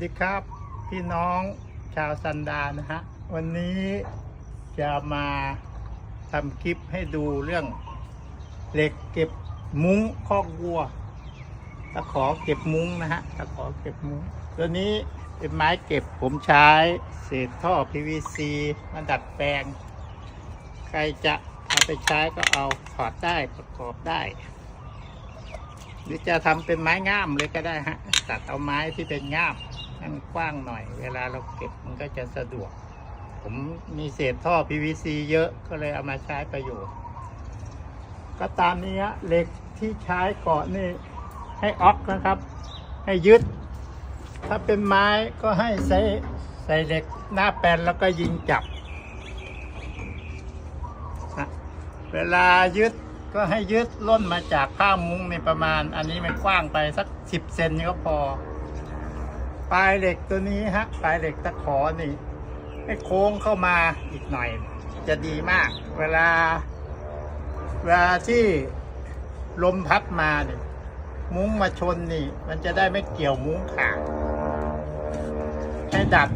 ดีครับ พี่น้องชาวซันดานะฮะ วันนี้จะมาทำคลิปให้ดูเรื่อง เหล็กเก็บมุ้งคอกวัวตะขอเก็บมุ้งนะฮะตะขอเก็บมุ้งตัวนี้เป็นไม้เก็บผมใช้เศษท่อ PVC มาดัดแปลง ใครจะเอาไปใช้ก็เอาถอดได้ประกอบได้ หรือจะทำเป็นไม้ง่ามเลยก็ได้ฮะตัดเอาไม้ที่เป็นง่าม ให้มันกว้างหน่อย เวลาเราเก็บมันก็จะสะดวก ผมมีเศษท่อ PVC เยอะก็เลยเอามาใช้ประโยชน์ ก็ตามนี้ฮะเหล็กที่ใช้เกาะนี่ให้ออกนะครับ ให้ยึด ถ้าเป็นไม้ก็ให้ใส่ใส่เหล็กหน้าแปนแล้วก็ยิงจับ เวลายึดก็ให้ยึดล่นมาจากผ้ามุ้งในประมาณ อันนี้มันกว้างไปสักสิบเซนก็พอ ปลายเหล็กตัวนี้ฮะปลายเหล็กตะขอนี่ให้โค้งเข้ามาอีกหน่อย จะดีมาก เวลา เวลาที่ลมพัดมาเนี่ยมุ้งมาชนนี่ มันจะได้ไม่เกี่ยวมุ้งขาดให้ดัด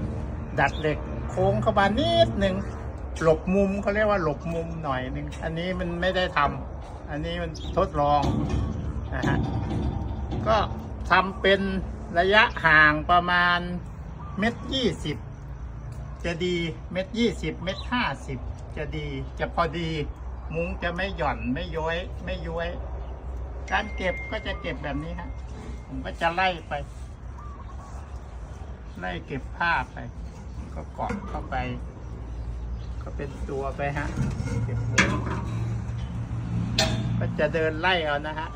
ดัดเหล็กโค้งเข้ามานิดหนึ่งหลบมุมเขาเรียกว่าหลบมุมหน่อยหนึ่งอันนี้มันไม่ได้ทำอันนี้มันทดลองนะฮะก็ทำเป็น ระยะห่างประมาณเม็ดยี่สิบจะดีเม็ดยี่สิบเม็ดห้าสิบจะดีจะพอดี มุ้งจะไม่หย่อนไม่ย้อยไม่ย้วยการเก็บก็จะเก็บแบบนี้ฮะผมก็จะไล่ไป ไล่เก็บผ้าไป ก็เกาะเข้าไป ก็เป็นตัวไปฮะเก็บมุ้ง ก็จะเดินไล่เอานะฮะ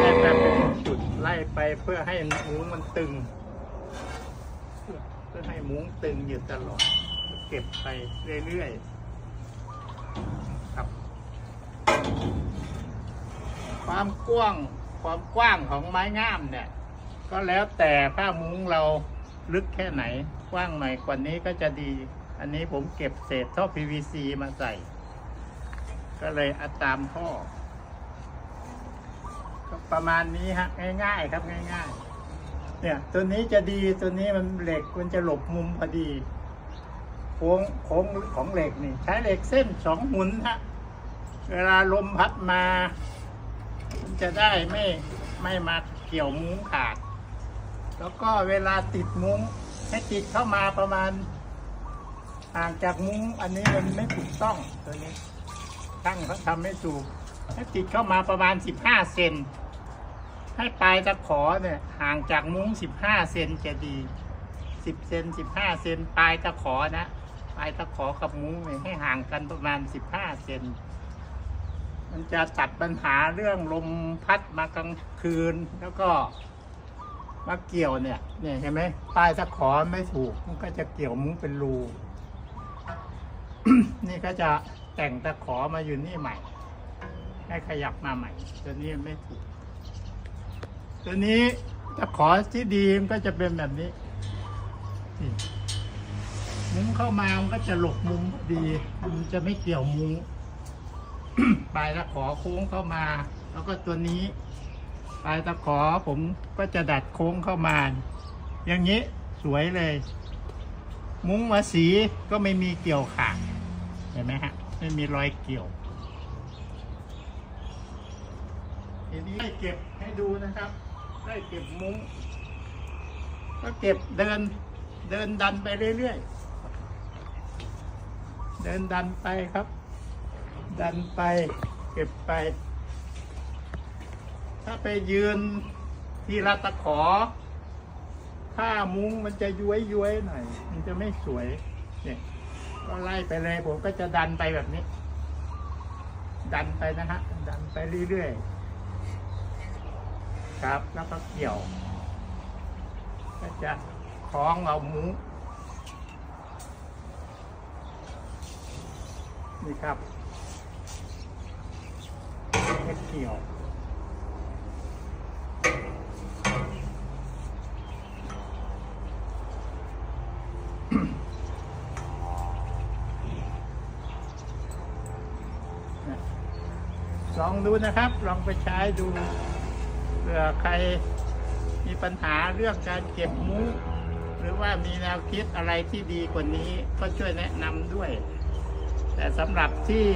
ไล่ไปเป็นจุดไล่ไปเพื่อให้มุ้งมันตึง เพื่อให้มุ้งตึงอยู่ตลอด เก็บไปเรื่อยๆครับ ความกว้างความกว้างของไม้งามเนี่ย ก็แล้วแต่ผ้ามุ้งเราลึกแค่ไหน กว้างหน่อยกว่านี้ก็จะดี อันนี้ผมเก็บเศษท่อ PVC มาใส่ ก็เลยอาตามท่อ ประมาณนี้ฮะง่ายๆครับง่าย ๆ เนี่ยตัวนี้จะดีตัวนี้มันเหล็กมันจะหลบมุมพอดีโค้งโค้งของเหล็กนี่ ใช้เหล็กเส้นสองหมุนฮะเวลาลมพัดมามันจะได้ไม่ไม่มาเกี่ยวมุ้งขาด แล้วก็เวลาติดมุ้งให้ติดเข้ามาประมาณห่างจากมุ้งอันนี้มันไม่ถูกต้องตัวนี้ช่างเขาทำไม่ถูก ให้ติดเข้ามาประมาณสิบห้าเซน ให้ปลายตะขอเนี่ยห่างจากมุ้งสิบห้าเซนจะดีสิบเซนสิบห้าเซนปลายตะขอนะปลายตะขอกับมุ้งเนี่ยให้ห่างกันประมาณสิบห้าเซน มันจะตัดปัญหาเรื่องลมพัดมากลางคืนแล้วก็มาเกี่ยวเนี่ย เนี่ยเห็นไหมปลายตะขอไม่ถูก มันก็จะเกี่ยวมุ้งเป็นรู นี่ก็จะแต่งตะขอมาอยู่นี่ใหม่ ให้ขยับมาใหม่ ตัวนี้ไม่ถูก ตัวนี้ตะขอที่ดีมันก็จะเป็นแบบนี้นี่มุ้งเข้ามามันก็จะหลบมุมดี มันจะไม่เกี่ยวมุ้งปลายตะขอโค้งเข้ามา แล้วก็ตัวนี้ปลายตะขอผมก็จะดัดโค้งเข้ามา อย่างนี้สวยเลย มุ้งมาสีก็ไม่มีเกี่ยวขาดเห็นไหมฮะ ไม่มีรอยเกี่ยว ทีนี้ได้เก็บให้ดูนะครับ ได้เก็บมุ้งก็เก็บเดินเดินดันไปเรื่อยๆ เดินดันไปครับ ดันไปเก็บไป ถ้าไปยืนที่ละตะขอผ้ามุ้งมันจะย้วยย้วยๆหน่อย มันจะไม่สวย เนี่ย ก็ไล่ไปเลยผมก็จะดันไปแบบนี้ ดันไปนะฮะ ดันไปเรื่อยๆ ครับ แล้วก็เกี่ยวก็จะคล้องเอามุ้งนี่ครับไม่เกี่ยวลองดูนะครับ ลองไปใช้ดู เผื่อใครมีปัญหาเรื่องการเก็บมุ้งหรือว่ามีแนวคิดอะไรที่ดีกว่านี้ก็ช่วยแนะนำด้วย แต่สำหรับที่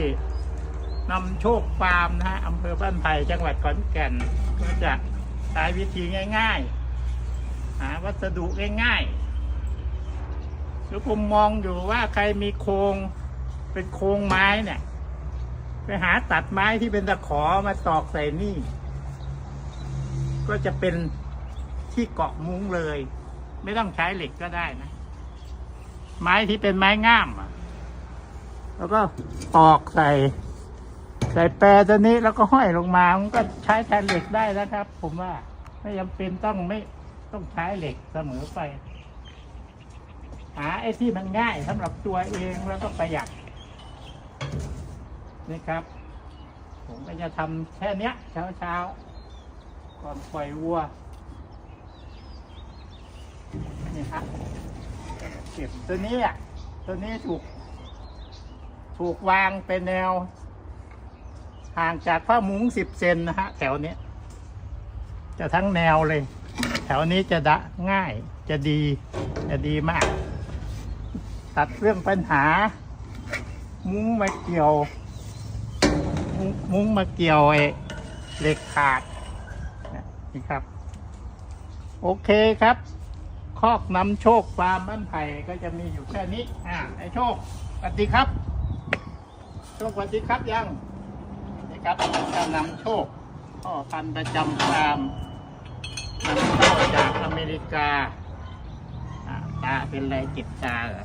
นำโชคฟาร์มนะฮะอำเภอบ้านไผ่จังหวัดขอนแก่นก็จะใช้วิธีง่าย ๆ หาวัสดุง่ายๆหรือผมมองอยู่ว่าใครมีโครงเป็นโครงไม้เนี่ย ไปหาตัดไม้ที่เป็นตะขอมาตอกใส่นี่ ก็จะเป็นที่เกาะมุ้งเลย ไม่ต้องใช้เหล็กก็ได้นะ ไม้ที่เป็นไม้ง่ามแล้วก็ตอกใส่ ใส่แปรตัวนี้แล้วก็ห้อยลงมา มันก็ใช้แทนเหล็กได้นะครับ ผมว่าไม่จำเป็นต้องไม่ต้องใช้เหล็กเสมอไป หาไอ้ที่มันง่ายสำหรับตัวเองแล้วก็ประหยัดนี่ครับ ผมก็จะทำแค่เนี้ยเช้าเช้าๆ ก่อนปล่อยวัว นี่ครับเก็บตัวนี้อะตัวนี้ถูก ถูกวางเป็นแนว ห่างจากผ้ามุ้งสิบเซนนะฮะ แถวนี้ จะทั้งแนวเลย แถวนี้จะดะง่ายจะดีจะดีมาก ตัดเรื่องปัญหา มุ้งมาเกี่ยว มุ้งมาเกี่ยวไอ้เหล็กขาด นะนี่ครับ โอเคครับ คอกนำโชคฟาร์มบ้านไผ่ก็จะมีอยู่แค่นี้ อ่าไอ้โชคสวัสดีครับ โชคสวัสดีครับยังนี่ครับการนำโชคพ่อพันธุ์ประจำฟาร์มนำเข้าจากอเมริกาตาเป็นไรจ็บตาเหรอ